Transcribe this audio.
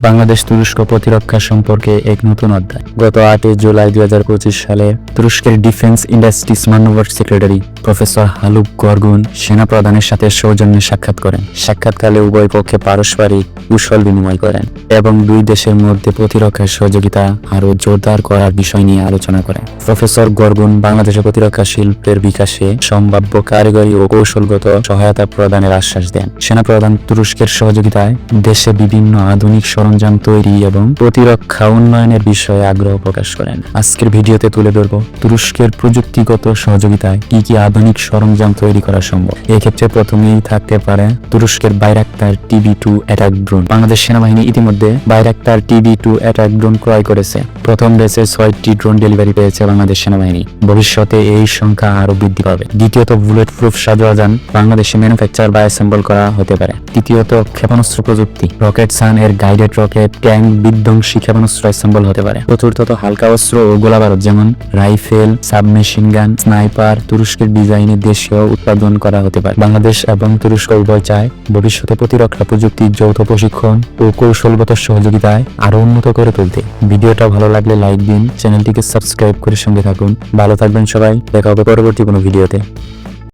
বাংলাদেশ তুরস্ক প্রতিরক্ষা সম্পর্কে এক নতুন অধ্যায়। গত আটই জুলাই দুই হাজার পঁচিশ সালে তুরস্কের ডিফেন্স ইন্ডাস্ট্রিজ মান্যবর সেক্রেটারি প্রফেসর হালুক গর্গুন সেনা প্রধানের সাথে সৌজন্যে সাক্ষাৎ করেন। সাক্ষাৎকালে উভয় পক্ষে পারস্পরিক কুশল বিনিময় করেন এবং দুই দেশের মধ্যে প্রতিরক্ষা সহযোগিতা আরও জোরদার করার বিষয় নিয়ে আলোচনা করেন। প্রফেসর গর্গুন বাংলাদেশের প্রতিরক্ষা শিল্পের বিকাশে সম্ভাব্য কারিগরি ও কৌশলগত সহায়তা প্রদানের আশ্বাস দেন। সেনা প্রধান তুরস্কের সহযোগিতায় দেশে বিভিন্ন আধুনিক সরঞ্জাম তৈরি এবং প্রতিরক্ষা উন্নয়নের বিষয়ে আগ্রহ প্রকাশ করেন। আজকের ভিডিওতে তুলে ধরব তুরস্কের প্রযুক্তিগত সহযোগিতায় কি কি আধুনিক সরঞ্জাম তৈরি করা সম্ভব। এক্ষেত্রে প্রথমেই থাকতে পারে তুরস্কের Bayraktar TB two attack drone. Bangladesh সেনাবাহিনী ইতিমধ্যে Bayraktar TB two attack drone ক্রয় করেছে। প্রথম বেসে ছয়টি ড্রোন ডেলিভারি পেয়েছে বাংলাদেশ সেনাবাহিনী। ভবিষ্যতে এই সংখ্যা আরও বৃদ্ধি পাবে। দ্বিতীয়ত বুলেট প্রুফ সাজোয়াজান বাংলাদেশে ম্যানুফ্যাকচার বা অ্যাসেম্বল করা হতে পারে। তৃতীয়ত ক্ষেপণাস্ত্র প্রযুক্তি। রকেট সান এর গাইডেড রকেট ট্যাঙ্ক বিধ্বংসী ক্ষেপণাস্ত্র অ্যাসেম্বল হতে পারে। চতুর্থত হালকা অস্ত্র ও গোলাবারুদ যেমন রাইফেল, সাবমেশিন গান, স্নাইপার, তুরস্কের ডিজাইনে দেশীয় উৎপাদন করা হতে পারে। বাংলাদেশ এবং তুরস্ক উভয় চায় ভবিষ্যতে প্রতিরক্ষা প্রযুক্তির যৌথ প্রশিক্ষণ ও কৌশলগত সহযোগিতায় আরও উন্নত করে তুলতে। ভিডিওটা ভালো লাগলে লাইক দিন, চ্যানেলটিকে সাবস্ক্রাইব করে সঙ্গে থাকুন। ভালো থাকবেন সবাই, দেখা হবে পরবর্তী কোনো ভিডিওতে।